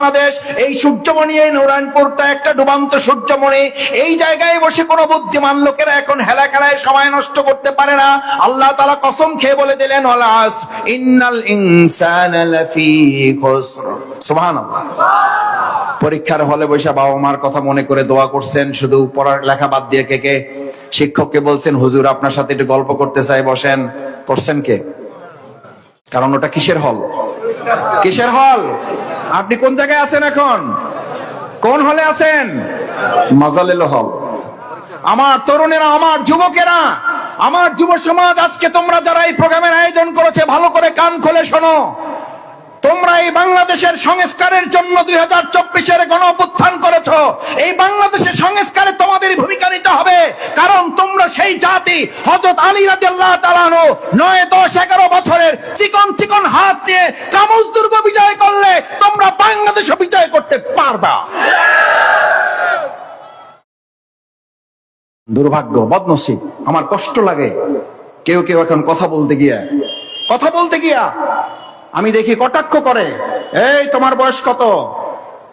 বাংলাদেশ, এই সূর্যমণি, এই নারায়ণপুরটা একটা ডুবান্ত সূর্যমণি। এই জায়গায় বসে কোনো বুদ্ধিমান লোকেরা এখন হেলা খেলায় সময় নষ্ট করতে পারে না। আল্লাহ তালা কসম খেয়ে বলে দিলেন, ওয়ালাস ইন্নাল ইনসানা পরীক্ষার হলে বসে বাবা মার কথা মনে করে দোয়া করছেন, শুধু পড়ার লেখা বাদ দিয়ে কে কে শিক্ষককে বলছেন, হুজুর, আপনার সাথে একটু গল্প করতে চাই, বসেন। করছেন কে? কারণ ওটা কিসের হল? কিসের হল? আপনি কোন জায়গায় আছেন এখন? কোন হলে আছেন? মাজালেল হল আমার তরুণেরা আমার যুবকেরা আমার যুব সমাজ আজকে তোমরা যারা এই প্রোগ্রামের আয়োজন করেছে ভালো করে কান খুলে শোনো। বাংলাদেশের সংস্কারের জন্য দুই হাজার চব্বিশের গণ অভ্যুত্থান করেছ। এই বাংলাদেশের সংস্কারে তোমাদের ভূমিকা নিতে হবে। কারণ তোমরা সেই জাতি হজরত আলী রাজি আল্লাহ তালানো নয়, দশ, এগারো বছরের চিকন চিকন হাত দিয়ে কামুজ দুর্গ বিজয় করলে তোমরা বাংলাদেশও বিজয় করতে পারবা। দুর্ভাগ্য, বদনসিব, আমার কষ্ট লাগে। কেউ কেউ এখন কথা বলতে গিয়া, কথা বলতে গিয়া আমি দেখি কটাক্ষ করে, এই, তোমার বয়স কত?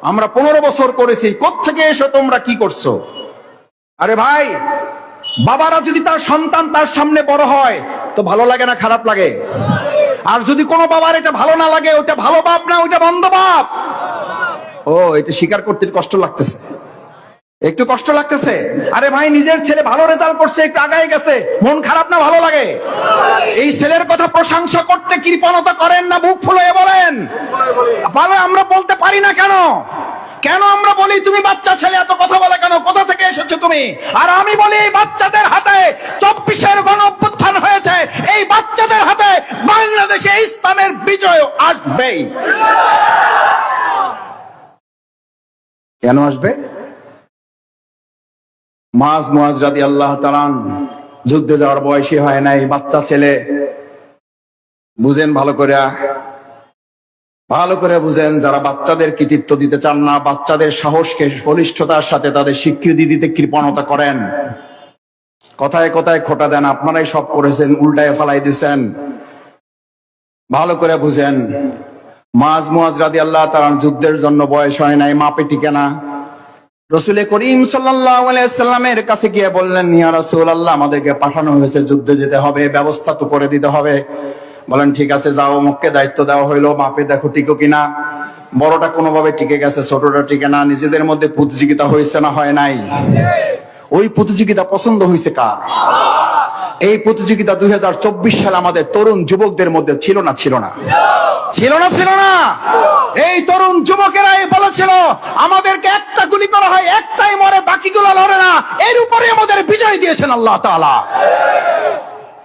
আমরা পনেরো বছর করেছি থেকে এসো তোমরা কি করছ? আরে ভাই, বাবারা যদি তার সন্তান তার সামনে বড় হয়, তো ভালো লাগে না, খারাপ লাগে? আর যদি কোনো বাবার এটা ভালো না লাগে ওটা ভালো বাপ না ওটা বন্ধ বাপ? ও, এটা স্বীকার করতে কষ্ট লাগতেছে। একটু কষ্ট লাগতেছে। আরে ভাই, নিজের ছেলে ভালো রেজাল্ট করছে, একটু আগায় গেছে। মন খারাপ না, ভালো লাগে? এই ছেলের কথা প্রশংসা করতে কৃপণতা করেন না বুক ফুলে বলেন। বলে আমরা বলতে পারি না কেন? কেন আমরা বলি, তুমি বাচ্চা ছেলে, এত কথা বলে কেন? কোথা থেকে এসেছ তুমি? আর আমি বলি, এই বাচ্চাদের হাতে চব্বিশের গণ অভ্যুত্থান হয়েছে। এই বাচ্চাদের হাতে বাংলাদেশে ইসলামের বিজয় আসবেই। কেন আসবে? মাজ মুয়াজ রাদি আল্লাহ তালান যুদ্ধে যাওয়ার বয়সী হয় নাই, বাচ্চা ছেলে। বুঝেন ভালো করে ভালো করে বুঝেন, যারা বাচ্চাদের কৃতিত্ব দিতে চান না, বাচ্চাদের সাহসকে, বলিষ্ঠতার সাথে তাদের স্বীকৃতি দিতে কৃপণতা করেন। কথায় কথায় খোটা দেন, আপনারাই সব করেছেন, উল্টায় ফালাই দিছেন। ভালো করে বুঝেন। মাজ মুয়াজ রাদি আল্লাহ তালান যুদ্ধের জন্য বয়স হয় নাই, মাপে টিকে না। রসুল করিম সাল্লামের কাছে গিয়ে বললেন, ইয়া রসুল আল্লাহ আমাদেরকে পাঠানো হয়েছে, যুদ্ধে যেতে হবে, ব্যবস্থা তো করে দিতে হবে। বলেন, ঠিক আছে, যাও মুখকে দায়িত্ব দেওয়া হইল মাপে দেখো টিকো কিনা। বড়টা কোনোভাবে টিকে গেছে, ছোটটা টিকে না, নিজেদের মধ্যে প্রতিযোগিতা হয়েছে না, হয় নাই? ওই প্রতিযোগিতা পছন্দ হয়েছে কার? এই প্রতিযোগিতা দুই হাজার চব্বিশ সালে আমাদের তরুণ যুবকদের মধ্যে ছিল না ছিল না। ছিল না ছিল না। এই তরুণ যুবকেরাই বলেছিল, আমাদেরকে একটা গুলি করা হয়, একটাই মরে বাকিগুলো লড়ে না। এর উপরে আমাদের বিজয় দিয়েছেন আল্লাহ তাআলা।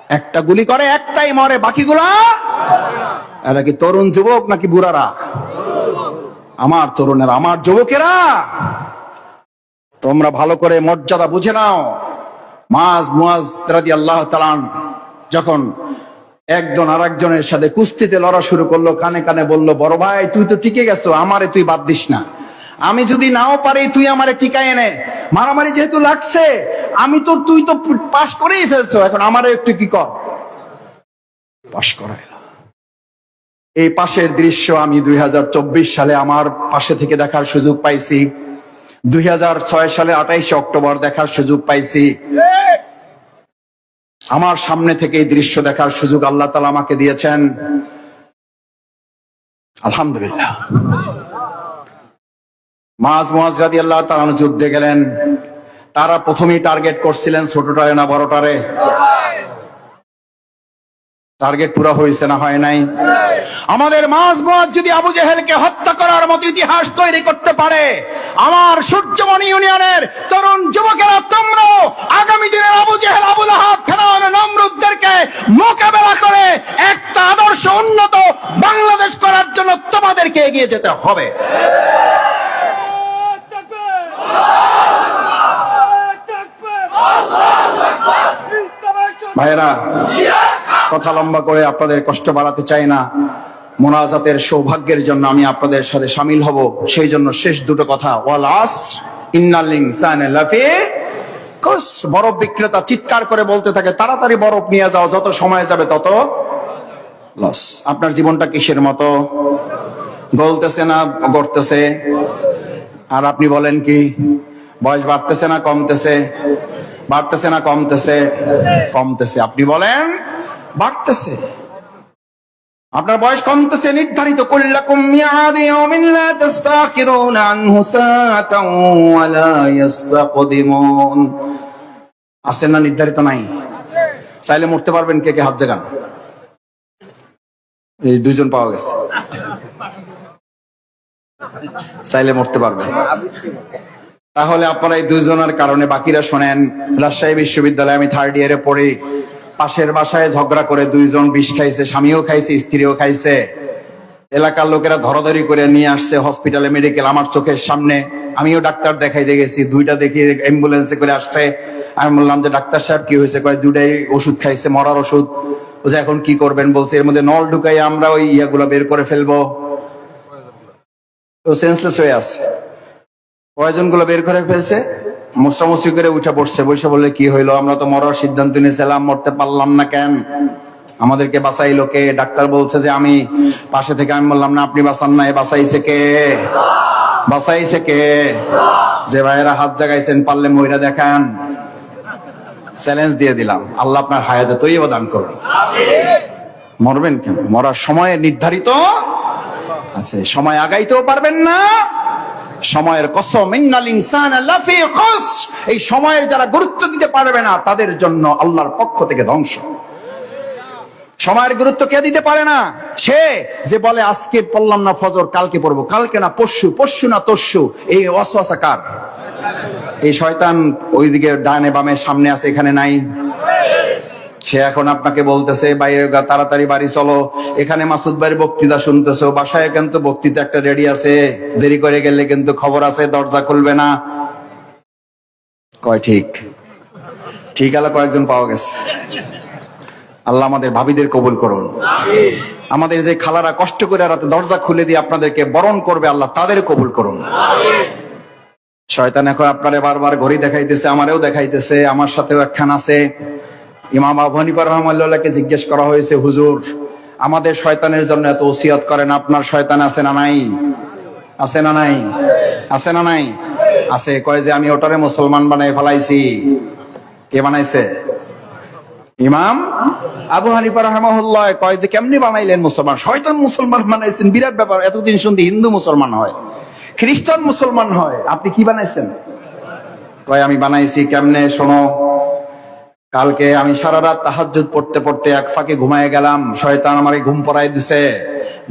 একটা গুলি করে, একটাই মরে বাকিগুলা। এরা কি তরুণ যুবক নাকি বুড়ারা? আমার তরুণেরা, আমার যুবকেরা। তোমরা ভালো করে মর্যাদা বুঝে নাও। মাজ মুয়াজ রাদি আল্লাহ তালান যখন একজন আর একজনের সাথে কুস্তিতে লড়া শুরু করল, কানে কানে বলল, বড় ভাই, তুই তো টিকে গেছো, আমারে তুই বাদ দিস না। আমি যদি নাও পারি, তুই আমারে টিকায় এনে। মারামারি যেহেতু লাগছে, আমি তো তুই তো পাশ করেই ফেলছো, এখন আমারে একটু কি কর? পাশ করাই এই পাশের দৃশ্য আমি দুই হাজার চব্বিশ সালে আমার পাশে থেকে দেখার সুযোগ পাইছি। দুই হাজার ছয় সালে আঠাইশে অক্টোবর দেখার সুযোগ পাইছি। আমার সামনে থেকে এই দৃশ্য দেখার সুযোগ আল্লাহ তালা আমাকে দিয়েছেন। আলহামদুলিল্লাহ। মাজ মহাজ রাদি আল্লাহ তালা যুদ্ধে গেলেন। তারা প্রথমেই টার্গেট করছিলেন ছোটটারে না বড়টারে টার্গেট পুরো হয়েছে না, হয় নাই? আমাদের মাঝ মাঝ যদি আবু জেহেলকে হত্যা করার মতো ইতিহাস তৈরি করতে পারে, আমার সূর্যমণি ইউনিয়নের তরুণ যুবকেরা তোমরাও আগামী দিনের আবু জেহেল আবুল আহাব ফেরাউন, নমরুদদেরকে মোকাবেলা করে একটা আদর্শ উন্নত বাংলাদেশ করার জন্য তোমাদেরকে এগিয়ে যেতে হবে। ভাইয়েরা কথা লম্বা করে আপনাদের কষ্ট বাড়াতে চাই না। মোনাজাতের সৌভাগ্যের জন্য আমি আপনাদের সাথে সামিল হব। সেই জন্য শেষ দুটো কথা। লাফি বরফ বিক্রেতা চিৎকার করে বলতে থাকে, তাড়াতাড়ি বরফ নিয়ে যাও, যত সময় যাবে তত লস আপনার জীবনটা কিসের মতো? গলতেছে না, গড়তেছে? আর আপনি বলেন কি, বয়স বাড়তেছে না, কমতেছে? বাড়তেছে না, কমতেছে? কমতেছে। আপনি বলেন বাড়তেছে। আপনার বয়স কমতেছে, নির্ধারিত কুল্লাকুম আছে না নির্ধারিত নাই? চাইলে মরতে পারবেন কে কে হাত জাগান এই দুইজন পাওয়া গেছে। চাইলে মরতে পারবেন। তাহলে আপনারা এই দুইজনের কারণে বাকিরা শোনেন, রাজশাহী বিশ্ববিদ্যালয়ে আমি থার্ড ইয়ারে পড়ি। পাশের বাসায় ঝগড়া করে দুইজন বিষ খাইছে, স্বামীও খাইছে, স্ত্রীও খাইছে। এলাকার লোকেরা ধরাধরি করে নিয়ে আসছে হসপিটালে মেডিকেল। আমার চোখের সামনে আমিও ডাক্তার দেখাইতে গেছি, দুইটা দেখি অ্যাম্বুলেন্সে করে আসছে। আমি বললাম যে, ডাক্তার সাহেব, কি হয়েছে? কয় দুটাই ওষুধ খাইছে, মরার ওষুধ। বলছে এখন কি করবেন? বলছে, এর মধ্যে নল ঢুকাই আমরা ওই ইয়াগুলো বের করে ফেলব। সেন্সলেস হয়ে আছে। কয়জনগুলো বের করে ফেলছে? মশামশি করে উঠে পড়ছে, বসে বললে কি হইল? আমরা তো মরার সিদ্ধান্ত নিয়েছিলাম, মরতে পারলাম না কেন? আমাদেরকে বাঁচাইলো কে? ডাক্তার বলছে যে আমি পাশে থেকে আমি বললাম, না, আপনি বাঁচান নাই বাঁচাইছে কে? বাঁচাইছে কে? যে ভাইয়েরা হাত জাগাইছেন, পারলে মহিলা দেখান। চ্যালেঞ্জ দিয়ে দিলাম। আল্লাহ আপনার হায়াতে তৈব দান করুন। মরবেন কেন? মরার সময় নির্ধারিত আছে, সময় আগাইতেও পারবেন না। সময়ের কসম এই সময়ের যারা গুরুত্ব দিতে পারবে না, তাদের জন্য আল্লাহর পক্ষ থেকে ধ্বংস। সময়ের গুরুত্ব কে দিতে পারে না? সে যে বলে, আজকে পড়লাম না ফজর, কালকে পড়ব। কালকে না, পরশু পরশু না, তরশু, এই অসওয়াসা কার? এই শয়তান ওইদিকে ডানে বামে, সামনে আছে, এখানে নাই। সে এখন আপনাকে বলতেছে বাইরে তাড়াতাড়ি বাড়ি চলো। এখানে মাসুদ ভাইয়ের বক্তৃতা শুনতেছো। বাসায় কিন্তু বক্তৃতা একটা রেডি আছে। দেরি করে গেলে কিন্তু খবর আছে, দরজা খুলবে না। কয় ঠিক? ঠিক আলা কয়েকজন পাওয়া গেছে। আল্লাহ আমাদের ভাবিদের কবুল করুন। আমাদের যে খালারা কষ্ট করে রাতে দরজা খুলে দিয়ে আপনাদেরকে বরণ করবে, আল্লাহ তাদের কবুল করুন। শয়তান এখন আপনারে বারবার ঘড়ি দেখাইতেছে, আমারেও দেখাইতেছে, আমার সাথেও একখান আছে। ইমাম আবু হানিফা রহমাল্লাহকে জিজ্ঞেস করা হয়েছে, হুজুর, আমাদের শয়তানের জন্য এত ওসিয়ত করেন, আপনার শয়তান আছে না নাই? আছে না নাই? আছে না নাই? আছে। কয় যে আমি ওটারে মুসলমান বানাই ফেলাইছি। কে বানাইছে? ইমাম আবু হানিফা রহমাহুল্লাহ, কয় যে কেমনি বানাইলেন মুসলমান? শয়তান মুসলমান বানাইছেন, বিরাট ব্যাপার। এতদিন শুনতে হিন্দু মুসলমান হয়, খ্রিস্টান মুসলমান হয়। আপনি কি বানাইছেন? কয় আমি বানাইছি, কেমনে? শোনো কালকে আমি সারা রাত তাহাজ্জুদ পড়তে পড়তে এক ফাঁকে ঘুমায় গেলাম। শয়তান আমারে ঘুম পড়াই দিছে।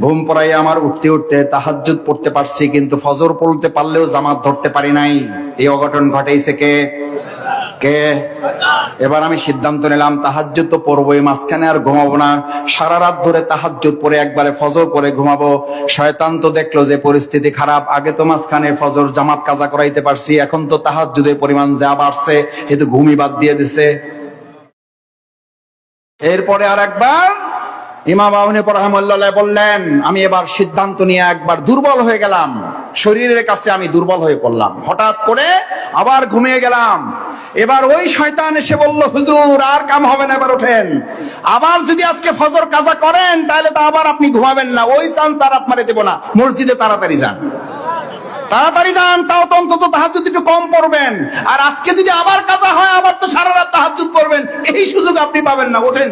ঘুম পড়াই আমার উঠতে উঠতে তাহাজ্জুদ পড়তে পারছি, কিন্তু ফজর পড়তে পারলেও জামাত ধরতে পারি নাই। এই অঘটন ঘটাইছে কে? কে? এবার আমি সিদ্ধান্ত নিলাম, তাহাজ্জুদ তো পড়বোই, মাঝখানে আর ঘুমাবো না। সারা রাত ধরে তাহাজ্জুদ পরে একবারে ফজর পরে ঘুমাবো। শয়তান তো দেখল যে পরিস্থিতি খারাপ, আগে তো মাঝখানে ফজর জামাত কাজা করাইতে পারছি, এখন তো তাহাজ্জুদের পরিমাণ যা বাড়ছে, এ তো ঘুমই বাদ দিয়ে দিছে। এরপরে আর একবার ইমাম আহনে রহমল্লাহ বললেন, আমি এবার সিদ্ধান্ত নিয়ে একবার দুর্বল হয়ে গেলাম। শরীরের কাছে আমি দুর্বল হয়ে পড়লাম। হঠাৎ করে আবার ঘুমিয়ে গেলাম। এবার ওই শয়তান এসে বলল, হুজুর, আর কাম হবে না, এবার ওঠেন। আবার যদি আজকে ফজর কাজা করেন, তাহলে তো আবার আপনি ঘুমাবেন না। ওই চান্স আর আপনারে দেবো না। মসজিদে তাড়াতাড়ি যান। তাড়াতাড়ি যান, তাও তো অন্তত তাহাজুদ একটু কম পড়বেন। আর আজকে যদি আবার কাজা হয়, আবার তো সারা রাত তাহাজুদ পড়বেন। এই সুযোগ আপনি পাবেন না, ওঠেন।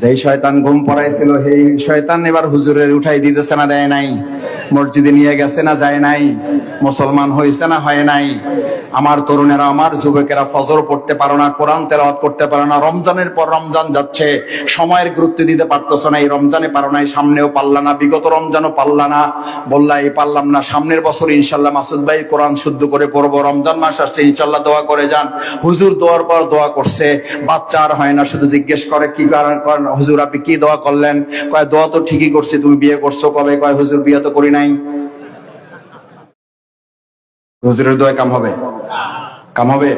যেই শয়তান ঘুম পড়াইছিল, সেই শয়তান এবার হুজুরের উঠাই দিতেছে না, দেয় নাই। মসজিদে নিয়ে গেছে না যায় নাই? মুসলমান হয়েছে না হয় নাই? আমার তরুণেরা, আমার যুবকেরা ফজর পড়তে পারো না, কোরআন তেলাওয়াত করতে পারো না, রমজানের পর রমজান যাচ্ছে। সময়ের গুরুত্ব দিতে পারতেছ না, এই রমজানে পারো নাই, সামনেও পারলা না, বিগত রমজানও পারলা না। বললা, এই পারলাম না, সামনের বছর ইনশাল্লাহ মাসুদ ভাই কোরআন শুদ্ধ করে পড়ব, রমজান মাস আসছে ইনশাল্লাহ দোয়া করে যান। হুজুর দোয়ার পর দোয়া করছে, বাচ্চা আর হয় না, শুধু জিজ্ঞেস করে, কি কারণ হুজুর আপনি কি দোয়া করলেন? কয়, দোয়া তো ঠিকই করছি, তুমি বিয়ে করছ কবে? কয়, হুজুর বিয়ে তো করি নাই। হুজুরের দোয়া কাম হবে? কাম হবে?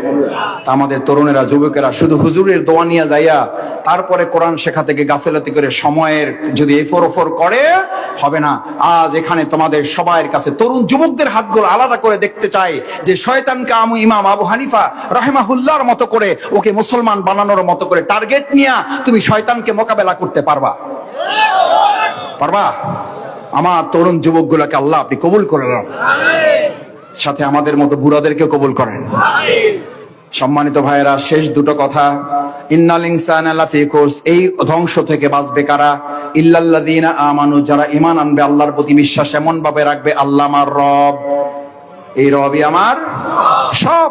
তা আমাদের তরুণেরা, যুবকেরা শুধু হুজুরের দোয়া নিয়ে যাইয়া তারপরে কোরআন শেখা থেকে গাফেলাতি করে সময়ের যদি এফর ওফর করে, হবে না। আজ এখানে তোমাদের সবার কাছে তরুণ যুবকদের হাতগুলো আলাদা করে দেখতে চাই যে শয়তানকে আমু ইমাম আবু হানিফা রাহেমাহুল্লাহর মতো করে ওকে মুসলমান বানানোর মতো করে টার্গেট নিয়ে তুমি শয়তানকে মোকাবেলা করতে পারবা? পারবা? আমার তরুণ যুবকগুলোকে আল্লাহ আপনি কবুল করলেন সাথে আমাদের মতো বুড়াদেরকে কবুল করেন। সম্মানিত ভাইয়েরা, শেষ দুটো কথা। ইন্নাল ইনসান লাফি কোর্স। এই ধ্বংস থেকে বাঁচবে কারা? ইল্লাল্লাযীনা আমানু, যারা ঈমান আনবে, আল্লাহর প্রতি বিশ্বাস এমন ভাবে রাখবে, আল্লাহ আমার রব। এই রবই আমার সব।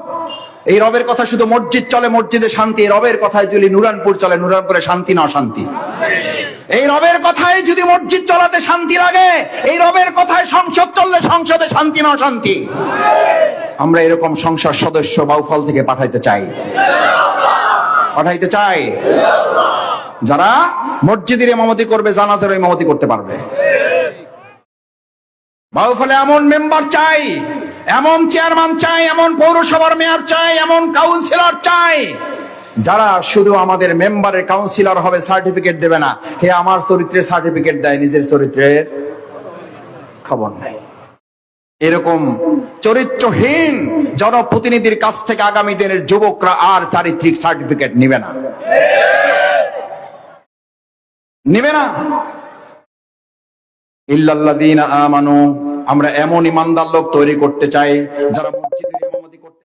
এই রবের কথা শুধু মসজিদ চলে, মসজিদে শান্তি। রবের কথায় যদি নুরানপুর চলে, নুরানপুরে শান্তি, না অশান্তি এই রবের কথায় যদি মসজিদ চলাতে শান্তি লাগে, এই রবের কথায় সংসদ চললে সংসদে শান্তি, না অশান্তি আমরা এরকম সংসদ সদস্য বাউফল থেকে পাঠাইতে চাই। পাঠাইতে চাই। যারা মসজিদের ইমামতি করবে, জানাজার ইমামতি করতে পারবে। বাউফলে এমন মেম্বার চাই এমন চেয়ারম্যান চাই, এমন পৌরসভার মেয়র চাই, এমন কাউন্সিলর চাই। যারা শুধু আমাদের মেম্বারের কাউন্সিলর হবে সার্টিফিকেট দেবে না। হে, আমার চরিত্রের সার্টিফিকেট দেয়, নিজের চরিত্রের খবর নাই এরকম চরিত্রহীন জনপ্রতিনিধির কাছ থেকে আগামী দিনের যুবকরা আর চারিত্রিক সার্টিফিকেট নিবে না। নিবে না। ইল্লাল্লাযীনা আমানু আমরা এমন ইমানদার লোক তৈরি করতে চাই, যারা ইমামতি করতে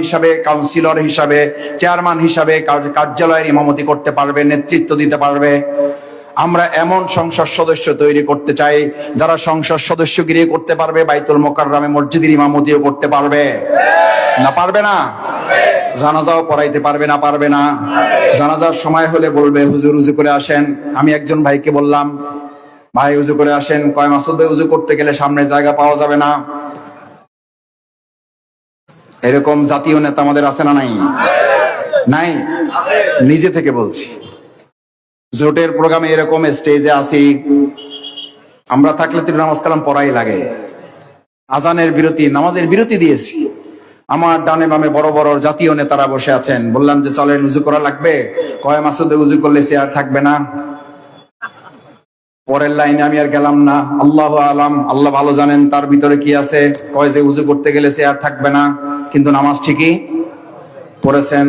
হিসাবে কাউন্সিলর হিসাবে চেয়ারম্যান হিসাবে কার্যালয়ের ইমামতি করতে পারবে, নেতৃত্ব দিতে পারবে। আমরা এমন সংসদ সদস্য তৈরি করতে চাই, যারা সংসদ সদস্যগিরি করতে পারবে, বাইতুল মোকাররমে মসজিদের ইমামতিও করতে পারবে। না পারবে না? জানাজাও পড়াইতে পারবে না পারবে না। জানাজার সময় হলে বলবে, হুজুর হুজু করে আসেন। আমি একজন ভাইকে বললাম ভাই, উজু করে আসেন। কয় মাসুদ ভাই, উজু করতে গেলে সামনে জায়গা পাওয়া যাবে না। এরকম জাতীয় নেতা আমাদের আছে না নাই? নাই? নিজে থেকে বলছি। জোটের প্রোগ্রামে এরকম স্টেজে আসি আমরা থাকলে তো নামাজ কালাম পড়াই লাগে। আজানের বিরতি, নামাজের বিরতি দিয়েছি। আমার ডানে বামে বড় বড় জাতীয় নেতারা বসে আছেন। বললাম যে, চলেন উজু করা লাগবে? কয় মাসুদে উজু করলে সে আর থাকবে না? পরের লাইনে আমি আর গেলাম না। আল্লাহ আলাম, আল্লাহ ভালো জানেন তার ভিতরে কি আছে। কয় যে উজু করতে গেলে সে আর থাকবে না, কিন্তু নামাজ ঠিকই পড়েছেন।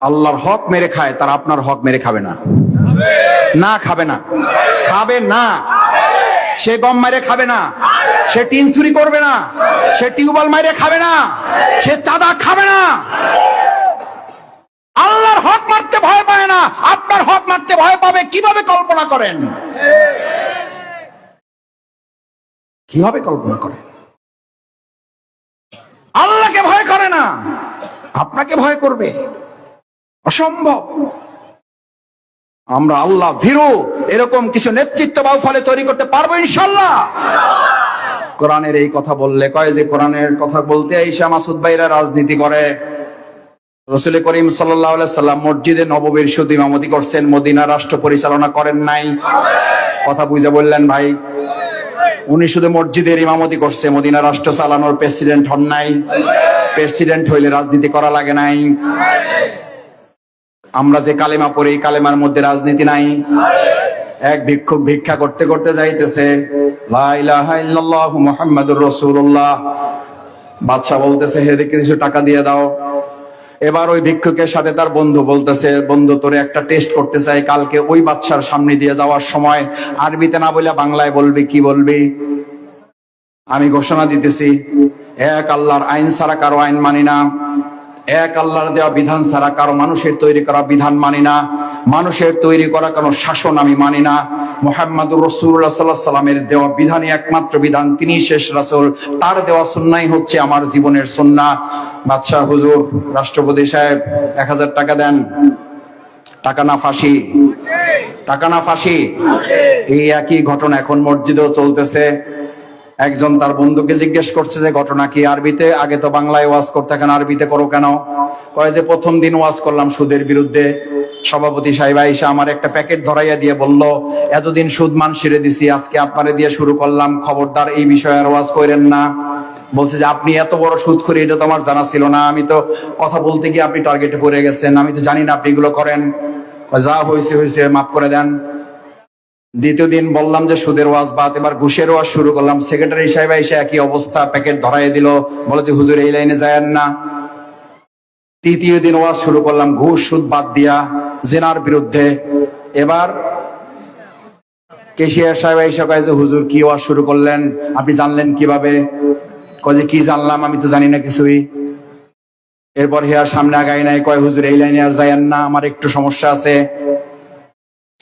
আল্লাহর হক মেরে খায়, তার আপনার হক মেরে খাবে না। না খাবে না। খাবে না। সে গম মেরে খাবে না। সে টিন চুরি করবে না। সে টিউবওয়েল মেরে খাবে না। সে চাঁদা খাবে না। আল্লাহর হক মারতে ভয় পায় না। আপনার হক মারতে ভয় পাবে, কীভাবে কল্পনা করেন? কীভাবে কল্পনা করেন? আল্লাহকে ভয় করে না, আপনাকে ভয় করবে। অসম্ভব। আমরা আল্লাহ ভীরু, এরকম কিছু নেতৃত্ব বাউ ফলে তৈরি করতে পারব ইনশাল্লাহ কোরআনের এই কথা বললে কয় যে, কোরআনের কথা বলতে আইসা মাসুদ ভাইরা রাজনীতি করে। রসুল করিম সাল্লাম মসজিদে নববীর শুধু ইমামতি করছেন, মদিনা রাষ্ট্র পরিচালনা করেন নাই। কথা বুঝে বললেন, ভাই, উনি শুধু মসজিদের ইমামতি করছে, মদিনা রাষ্ট্র চালানোর প্রেসিডেন্ট হন নাই। প্রেসিডেন্ট হইলে রাজনীতি করা লাগে নাই। আমরা যে কালেমা পড়ি কালেমার মধ্যে রাজনীতি নাই। এক ভিক্ষুক ভিক্ষা করতে করতে যাইতেছে রাসূলুল্লাহ। বাদশাহ বলতেছে, হে, দেখে কিছু টাকা দিয়ে দাও। এবার ওই ভিক্ষুকের সাথে তার বন্ধু বলতেছে, বন্ধু, তোরে একটা টেস্ট করতে চাই, কালকে ওই বাচ্চার সামনে দিয়ে যাওয়ার সময় আরবিতে না বলে বাংলায় বলবি, কি বলবি? আমি ঘোষণা দিতেছি, এক আল্লাহর আইন ছাড়া কারও আইন মানি না। এক আল্লাহর দেওয়া বিধান ছাড়া কারও মানুষের তৈরি করা বিধান মানি না। মানুষের তৈরি করা কোনো শাসন আমি মানি না। মোহাম্মদুর রসুল্লাহ সাল্লাহ সাল্লামের দেওয়া বিধানই একমাত্র বিধান তিনি শেষ রাসুল। তার দেওয়া সুন্নাই হচ্ছে আমার জীবনের সুন্না। বাদশাহ হুজুর, রাষ্ট্রপতি সাহেব, এক হাজার টাকা দেন। টাকা না ফাঁসি? টাকা না ফাঁসি? এই একই ঘটনা এখন মসজিদেও চলতেছে। একজন তার বন্ধুকে জিজ্ঞেস করছে যে, ঘটনা কি আরবিতে? আগে তো বাংলায় ওয়াজ করতে কেন? আরবিতে করো কেন? কয় যে, প্রথম দিন ওয়াজ করলাম সুদের বিরুদ্ধে। সভাপতি সাহেব আইসা আমার একটা প্যাকেট ধরাইয়া দিয়ে বলল, এতদিন সুদ মান সেরে দিছি, আজকে আপনারে দিয়ে শুরু করলাম। খবরদার, এই বিষয়ে আর ওয়াজ করেন না। বলছে যে, আপনি এত বড় সুদ করে, এটা তো আমার জানা ছিল না। আমি তো কথা বলতে গিয়ে আপনি টার্গেটে পড়ে গেছেন। আমি তো জানি না আপনি এগুলো করেন। যা হয়েছে হয়েছে মাফ করে দেন। দ্বিতীয় দিন বললাম যে সুদের ওয়াজ বাদ, এবার ঘুষের ওয়াজ শুরু করলাম। সেক্রেটারি সাহেব এসে একই অবস্থা, প্যাকেট ধরাই দিল। বলে যে, হুজুর, এই লাইনে যায় না। তৃতীয় দিন ওয়াজ শুরু করলাম, ঘুষ, সুদ বাদ দিয়া, জেনার বিরুদ্ধে। এবার কেশিয়ার সাহেব এসে কয়ে যে, হুজুর, কি ওয়াজ শুরু করলেন? আপনি জানলেন কীভাবে? কয় যে, কি জানলাম? আমি তো জানি না কিছুই। এরপর হে আর সামনে আগাই নাই, কয়, হুজুর, এই লাইনে আর যাইয়েন না, আমার একটু সমস্যা আছে।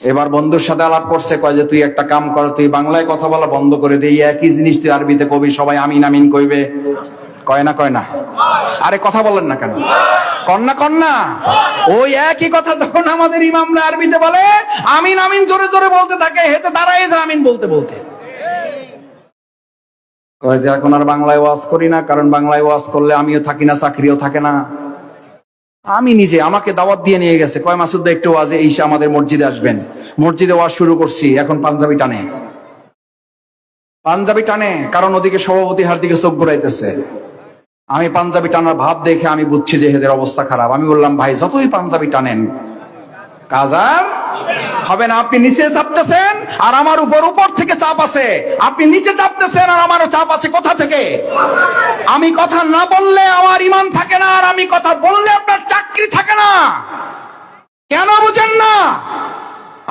এবার বন্ধুর সাথে আলাপ করছে, কয় যে, তুই একটা কাম কর, তুই বাংলায় কথা বলা বন্ধ করে দে একই জিনিস তুই আরবিতে কবি, সবাই আমিন আমিন কইবে। কয় না কয় না। আরে, কথা বলেন না কেন? কন্যা কন্যা ওই একই কথা তখন আমাদের ইমামরা আরবিতে বলে, আমিন আমিন জোরে জোরে বলতে থাকে হেতে দাঁড়ায় যে আমিন বলতে বলতে। কয় যে, এখন আর বাংলায় ওয়াজ করি না, কারণ বাংলায় ওয়াজ করলে আমিও থাকি না, চাকরিও থাকে না। আমি নিজে, আমাকে দাওয়াত দিয়ে নিয়ে গেছে। কয় মাসুদ একটু ওয়াজে এইসা আমাদের মসজিদে আসবেন। মসজিদে ওয়াজ শুরু করছি, এখন পাঞ্জাবি টানে। পাঞ্জাবি টানে, কারণ ওদিকে সভাপতি হার দিকে চোখ ঘুরাইতেছে। আমি পাঞ্জাবি টানার ভাব দেখে আমি বুঝছি যে এদের অবস্থা খারাপ। আমি বললাম, ভাই, যতই পাঞ্জাবি টানেন, কাজ আর হবে না, আপনি নিচে চাপতেছেন আর আমার উপর উপর থেকে চাপ আছে। আপনি নিচে চাপতেছেন আর আমারও চাপ আছে, কোথা থেকে? আমি কথা না বললে আমার ইমান থাকে না, আর আমি কথা বললে আপনার চাকরি থাকে না। কেন বুঝেন না?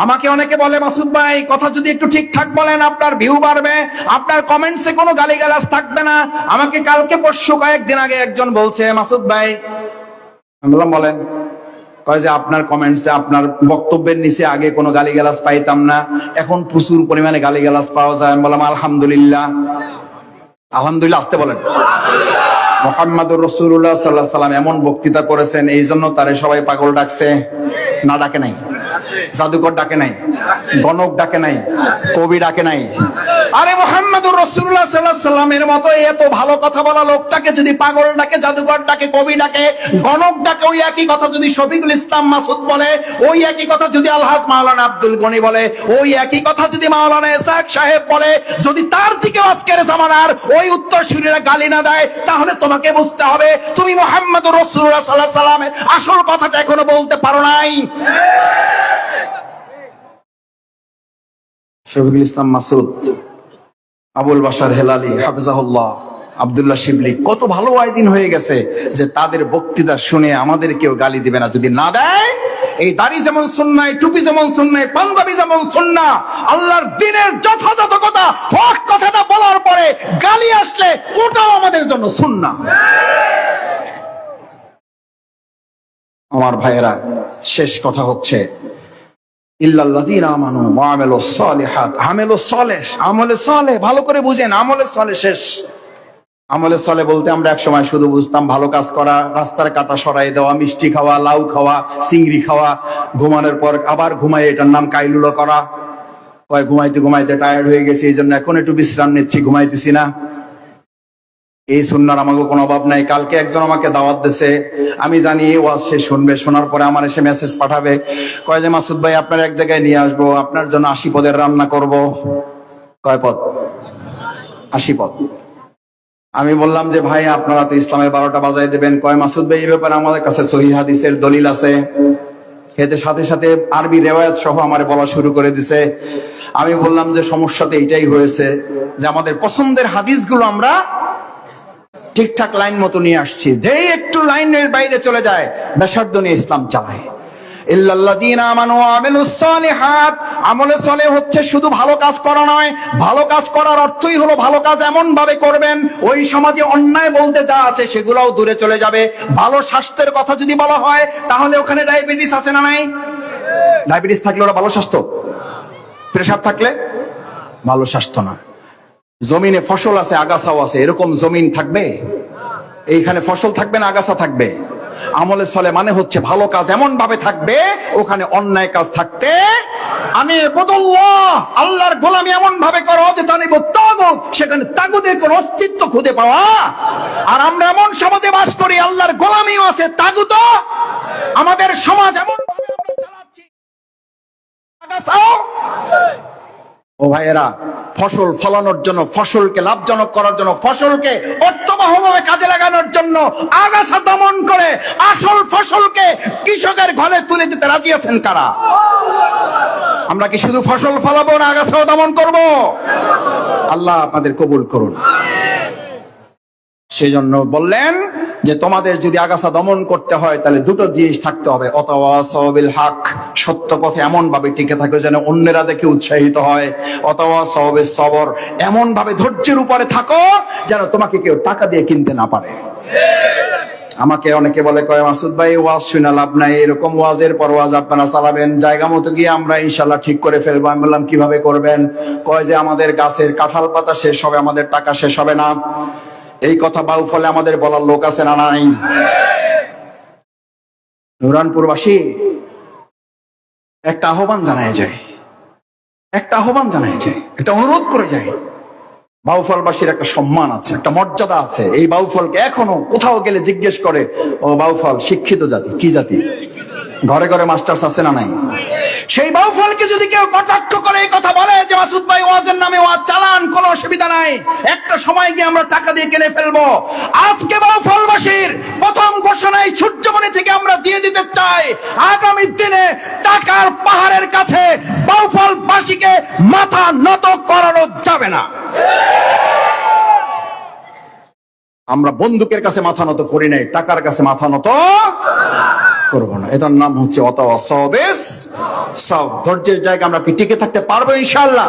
আমাকে অনেকে বলে, মাসুদ ভাই, কথা যদি একটু ঠিকঠাক বলেন, আপনার ভিউ বাড়বে, আপনার কমেন্টসে কোনো গালিগালাজ থাকবে না। আমাকে কালকে, পরশু কয়েকদিন আগে একজন বলছে, মাসুদ ভাই বললাম, বলেন। কয় যে আপনার কমেন্টসে আপনার বক্তব্যের নিচে আগে কোনো গালিগালাজ পাইতাম না। এখন প্রচুর পরিমাণে গালিগালাজ পাওয়া যায়। আমি বললাম, আলহামদুলিল্লাহ। আলহামদুলিল্লাহ আসতে বলেন। মোহাম্মদুর রসুল্লাহ সাল্লাহ সাল্লাম এমন বক্তৃতা করেছেন, এই জন্য তারে সবাই পাগল ডাকছে, না ডাকে নাই। জাদুকর ডাকে নাই গণক ডাকে নাই, কবি ডাকে নাই। আরে মোহাম্মদুর রসুল্লাহ সাল্লাহ সাল্লামের মতো এত ভালো কথা বলা লোকটাকে যদি পাগল ডাকে জাদুকর ডাকে, কবি ডাকে গণক ডাকে, ওই একই কথা যদি শফিকুল ইসলাম মাসুদ বলে, ওই একই কথা যদি আলহাজ মাওলানা আব্দুল গনি বলে, ওই একই কথা যদি মাওলানা এসাক সাহেব বলে, যদি তার থেকে আজকের জামানার ওই উত্তর সুরীরা গালি না দেয়, তাহলে তোমাকে বুঝতে হবে, তুমি মোহাম্মদুর রসুল্লাহ সাল্লাহ সাল্লামের আসল কথাটা এখনও বলতে পারো নাই। শফিকুল ইসলাম মাসুদ, আবুল বাসার হেলালি, হাফিজাহুল্লাহ, আব্দুল্লাহ শিবলি, কত ভালো আয়োজন হয়ে গেছে যে তাদের বক্তৃতা শুনে আমাদের কেউ গালি দিবে না, যদি না দেয়, এই দাড়ি যেমন সুন্নায়, টুপি যেমন সুন্নায়, পাঞ্জাবি যেমন সুন্না, আল্লাহর দিনের যথাযথ কথা, হক কথাটা বলার পরে গালি আসলে ওটাও আমাদের জন্য সুন্না। আমার ভাইয়েরা, শেষ কথা হচ্ছে ভালো করে বুঝেন শেষ। চলে বলতে আমরা এক সময় শুধু বুঝতাম, ভালো কাজ করা, রাস্তার কাটা দেওয়া, মিষ্টি খাওয়া, লাউ খাওয়া, চিংড়ি খাওয়া, ঘুমানোর পর আবার ঘুমাই, এটার নাম কাইলুলো করা। ঘুমাইতে ঘুমাইতে টায়ার্ড হয়ে গেছে এই জন্য এখন একটু বিশ্রাম নিচ্ছি, ঘুমাইতেছি না। এই সুন্নার আমাকে কোনো অভাব নাই। কালকে একজন আমাকে দাওয়াত দিছে। আমি জানি এই ওয়াজ সে শুনবে, শোনার পরে আমার এসে মেসেজ পাঠাবে। কয় যে, মাসুদ ভাই, আপনার এক জায়গায় নিয়ে আসব। আপনার জন্য আশি পদের রান্না করব। কয় পদ? আশি পদ। আমি বললাম যে, ভাই, আপনারা তো ইসলামের বারোটা বাজায় দেবেন। কয়, মাসুদ ভাই, এই ব্যাপারে আমাদের কাছে সহি হাদিসের দলিল আছে। এতে সাথে সাথে আরবি রেওয়ায়ত সহ আমার বলা শুরু করে দিছে। আমি বললাম যে, সমস্যাতে এইটাই হয়েছে যে, আমাদের পছন্দের হাদিসগুলো আমরা ঠিকঠাক লাইন মতো নিয়ে আসছি। যেই একটু লাইনের বাইরে চলে যায় বেসার্দ নিয়ে ইসলাম চালায়। আমলে সলে হচ্ছে শুধু ভালো কাজ করা নয়, ভালো কাজ করার অর্থই হলো ভালো কাজ এমন ভাবে করবেন, ওই সমাজে অন্যায় বলতে যা আছে সেগুলোও দূরে চলে যাবে। ভালো স্বাস্থ্যের কথা যদি বলা হয়, তাহলে ওখানে ডায়াবেটিস আছে না নাই? ডায়াবেটিস থাকলে ওরা ভালো স্বাস্থ্য? প্রেশার থাকলে? ভালো স্বাস্থ্য না। জমিনে ফসল আছে, আগাছাও আছে, এরকম জমিন থাকবে? এইখানে ফসল থাকবে না, আগাছা থাকবে? আমলে চলে মানে হচ্ছে ভালো কাজ এমন ভাবে থাকবে, ওখানে অন্যায় কাজ থাকতে বদল্লাহ, আল্লাহর গোলামি এমন ভাবে করো যে জানিব তাগুত, সেখানে তাগুদের কোন অস্তিত্ব খুঁজে পাওয়া। আর আমরা এমন সমাজে বাস করি, আল্লাহর গোলামিও আছে, তাগুত আমাদের সমাজ এমন ভাবে চালাচ্ছি। আগাছাও ও ভাইয়েরা, ফসল ফলানোর জন্য, ফসলকে লাভজনক করার জন্য, ফসলকে অর্থবহভাবে কাজে লাগানোর জন্য আগাছা দমন করে আসল ফসলকে কৃষকের ঘরে তুলে দিতে রাজি আছেন কারা? আমরা কি শুধু ফসল ফলাবো না আগাছাও দমন করব? আল্লাহ আপনাদের কবুল করুন। সেই জন্য বললেন যে তোমাদের যদি আগাছা দমন করতে হয়, তাহলে দুটো জিনিস থাকতে হবে। অথবা সবিল হক, সত্য পথে এমন ভাবে টিকে থাকো যেন অন্যেরা দেখে উৎসাহিত হয়। অথবা সবের সবর এমন ভাবে ধৈর্যের উপরে থাকো যেন তোমাকে কেউ টাকা দিয়ে কিনতে না পারে। আমাকে অনেকে বলে, কয় মাসুদ ভাই, ওয়াজ শুনে লাভ নাই, এরকম ওয়াজের পর ওয়াজ আপনারা চালাবেন, জায়গা মতো গিয়ে আমরা ইনশাল্লাহ ঠিক করে ফেলব। আমি বললাম, কীভাবে করবেন? কয় যে, আমাদের গাছের কাঁঠাল পাতা শেষ হবে, আমাদের টাকা শেষ হবে না। এই কথা বাউ ফলে আমাদের বলার লোক আছে না নাই? নুরানপুরবাসী, একটা আহ্বান জানায় যায়। একটা আহ্বান জানায় যায়, একটা অনুরোধ করে যায়। বাউফলবাসীর একটা সম্মান আছে, একটা মর্যাদা আছে। এই বাউফলকে এখনও কোথাও গেলে জিজ্ঞেস করে, ও বাউফল শিক্ষিত জাতি, কি জাতি? ঘরে ঘরে মাস্টার্স আছে না নাই? সেই বাউফলকে যদি কেউ কটাক্ষ করে এই কথা বলে যে মাসুদ ভাই ওয়াজের নামে ওয়াজ কোনো অসুবিধা নাই। একটা সময় গিয়ে আমরা টাকা দিয়ে কিনে ফেলব। আজকে বাউফলবাসীর প্রথম ঘোষণায় সূর্যমণি থেকে আমরা দিয়ে দিতে চাই, আগামী দিনে টাকার পাহাড়ের কাছে বাউফলবাসীকে মাথা নত করানো যাবে না। আমরা বন্দুকের কাছে মাথা নত করি নাই, টাকার কাছে মাথা নত করব না। এটার নাম হচ্ছে অত সবেস সব ধৈর্যের জায়গা আমরা কি টিকে থাকতে পারব ইনশাল্লাহ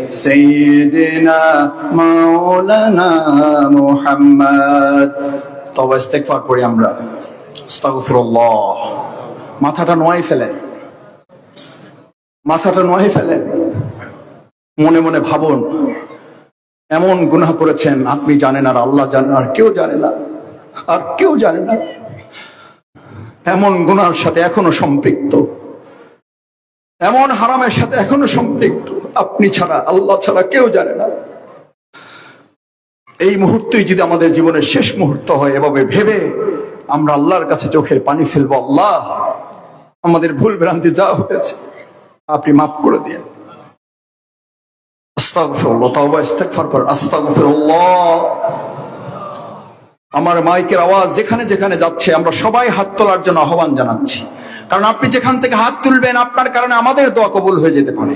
سيدنا مولانا محمد তবে ইস্তেগফার করি আমরা আস্তাগফিরুল্লাহ মাথাটা নোয়াই ফেলেন মাথাটা নোয়াই ফেলেন মনে মনে ভাবুন এমন গুনাহ করেছেন আপনি জানেন আর আল্লাহ জানেন আর কেউ জানে না আর কেউ জানে না এমন গুনার সাথে এখনো সম্পৃক্ত এমন হারামের সাথে এখনো সম্পৃক্ত আপনি ছাড়া, আল্লাহ ছাড়া কেউ জানে না। এই মুহূর্তই যদি আমাদের জীবনের শেষ মুহূর্ত হয়, এভাবে ভেবে আমরা আল্লাহর কাছে চোখের পানি ফেলব, আল্লাহ, আমাদের ভুল ভ্রান্তি যা হয়েছে, আপনি মাফ করে আস্তাগফিরুল্লাহ। আমার মাইকের আওয়াজ যেখানে যেখানে যাচ্ছে, আমরা সবাই হাত তোলার জন্য আহ্বান জানাচ্ছি। কারণ আপনি যেখান থেকে হাত তুলবেন, আপনার কারণে আমাদের দোয়া কবুল হয়ে যেতে পারে।